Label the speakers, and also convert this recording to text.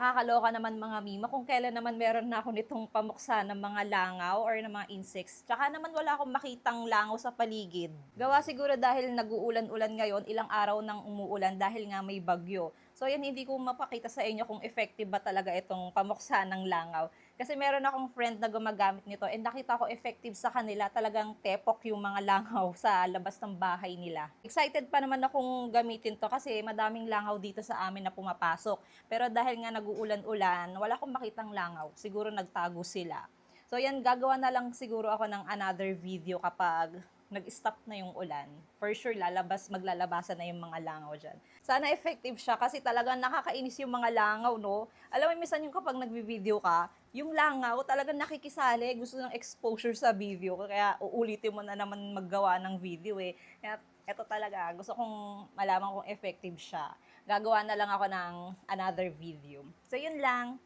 Speaker 1: Nakakaloka naman mga mima kung kailan naman meron na ako nitong pamuksa ng mga langaw or ng mga insects. Tsaka naman wala akong makitang langaw sa paligid. Gawa siguro dahil nag-uulan-ulan ngayon, ilang araw nang umuulan dahil nga may bagyo. So yan, hindi ko mapakita sa inyo kung effective ba talaga itong pamuksa ng langaw. Kasi meron akong friend na gumagamit nito and nakita ko effective sa kanila. Talagang tepok yung mga langaw sa labas ng bahay nila. Excited pa naman akong gamitin to kasi madaming langaw dito sa amin na pumapasok. Pero dahil nga nag-uulan-ulan, wala akong makitang langaw. Siguro nagtago sila. So yan, gagawa na lang siguro ako ng another video kapag nag-stop na yung ulan. For sure, lalabas, maglalabasan na yung mga langaw dyan. Sana effective siya kasi talagang nakakainis yung mga langaw, no? Alam mo, minsan yung kapag nagbi-video ka, yung langaw talagang nakikisali, gusto ng exposure sa video. Kaya uulitin mo na naman maggawa ng video eh. Kaya eto talaga, gusto kong malaman kung effective siya. Gagawa na lang ako ng another video. So yun lang.